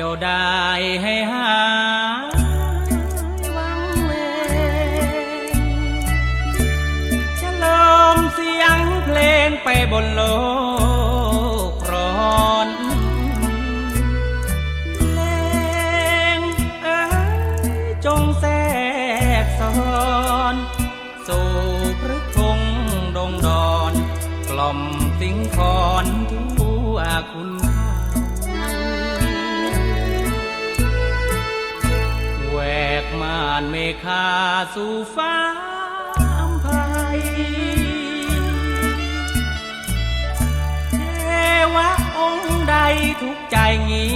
ยวได้ให้หายวังเวงจะลมเสียงเพลงไปบนโลกร้อนเพลงเอ้ยจงแทรกซ้อนสู่พฤกพงดงดอน กล่อมสิงคอนทั่านเมฆาสู่ฟ้าอำไพเทวะองค์ใดทุกใจเงี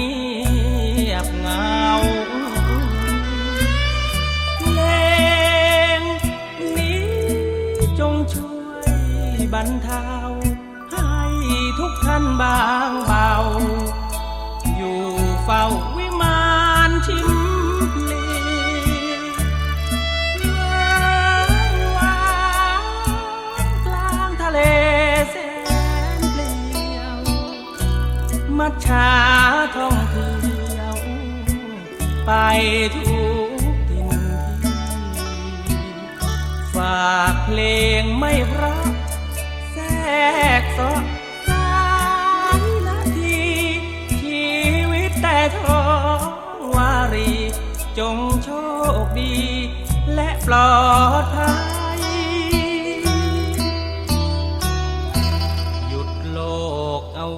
ยบเหงาเพลงนี้จงช่วยบรรเทาให้ทุกท่านบางเบา มัจฉาท่องเที่ยว ไปทุกทินที่ฝากเพลงไม่รักแทรกซอสายนาทีชีวิตแต่ทองวารี จงโชคดี และปลอดภัย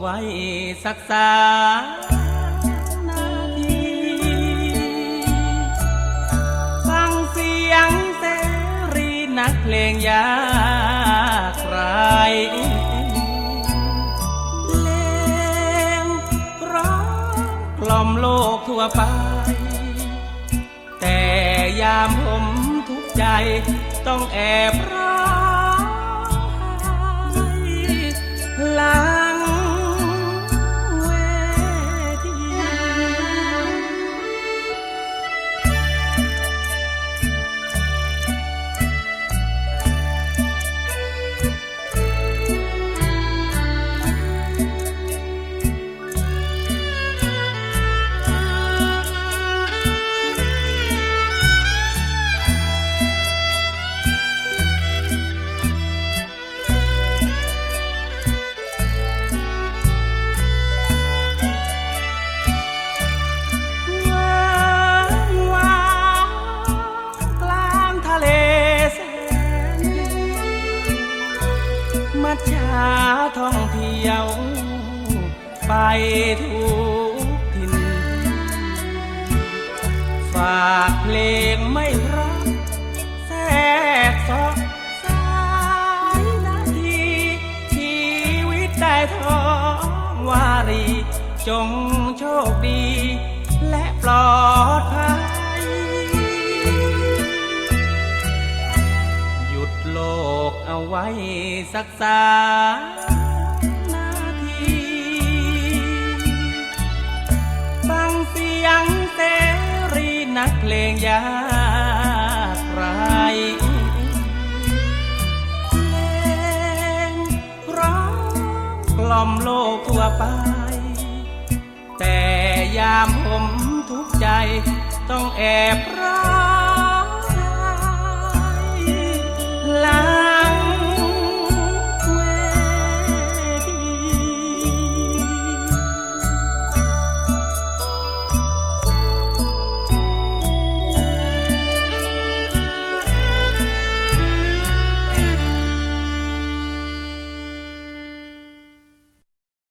ไว้สักสานาทีฟังเสียงเสรีนักเพลงยากไรเลงร้องกล่อมโลกทั่วไป แต่ยามผมทุกใจต้องแอบราท่องเที่ยว ไปทุกทินฝากเพลงไม่รักแทรกซอกสายนาทีชีวิตได้ทองวารี จงโชคดี และปลอดภัย สักสามนาที ฟังเสียงเสรีนักเพลงยากไรเพลงร้องกล่อมโลกทั่วไป แต่ยามผมทุกใจต้องแอบร้